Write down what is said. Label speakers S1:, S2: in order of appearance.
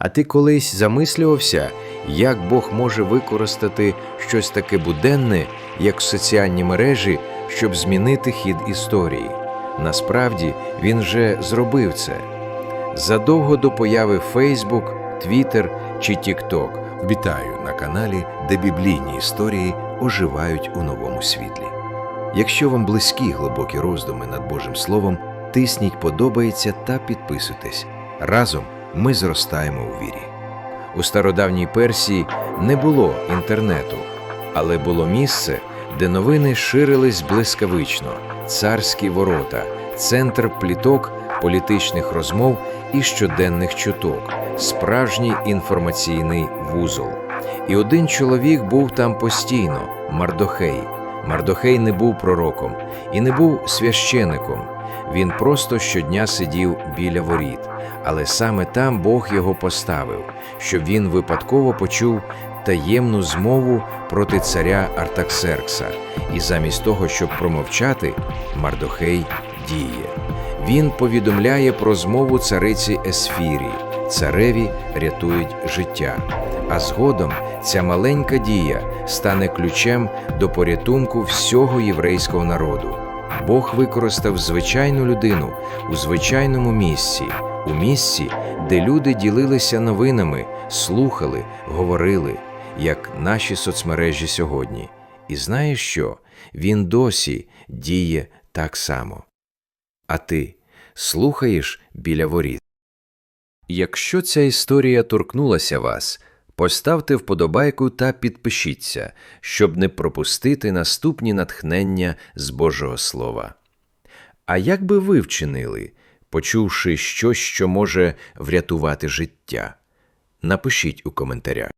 S1: А ти колись замислювався, як Бог може використати щось таке буденне, як соціальні мережі, щоб змінити хід історії? Насправді він вже зробив це. Задовго до появи Facebook, Twitter чи TikTok.
S2: Вітаю на каналі, де біблійні історії оживають у новому світлі. Якщо вам близькі глибокі роздуми над Божим Словом, тисніть подобається та підписуйтесь. Разом ми зростаємо у вірі.
S1: У стародавній Персії не було інтернету, але було місце, де новини ширились блискавично, царські ворота, центр пліток, політичних розмов і щоденних чуток, справжній інформаційний вузол. І один чоловік був там постійно Мардохей. Мардохей не був пророком і не був священиком. Він просто щодня сидів біля воріт, але саме там Бог його поставив, щоб він випадково почув таємну змову проти царя Артаксеркса, і замість того, щоб промовчати, Мардохей діє. Він повідомляє про змову цариці Есфірі, цареві рятують життя. А згодом ця маленька дія стане ключем до порятунку всього єврейського народу. Бог використав звичайну людину у звичайному місці, у місці, де люди ділилися новинами, слухали, говорили, як наші соцмережі сьогодні. І знаєш що? Він досі діє так само. А ти слухаєш біля воріт. Якщо ця історія торкнулася вас, поставте вподобайку та підпишіться, щоб не пропустити наступні натхнення з Божого Слова. А як би ви вчинили, почувши щось, що може врятувати життя? Напишіть у коментарях.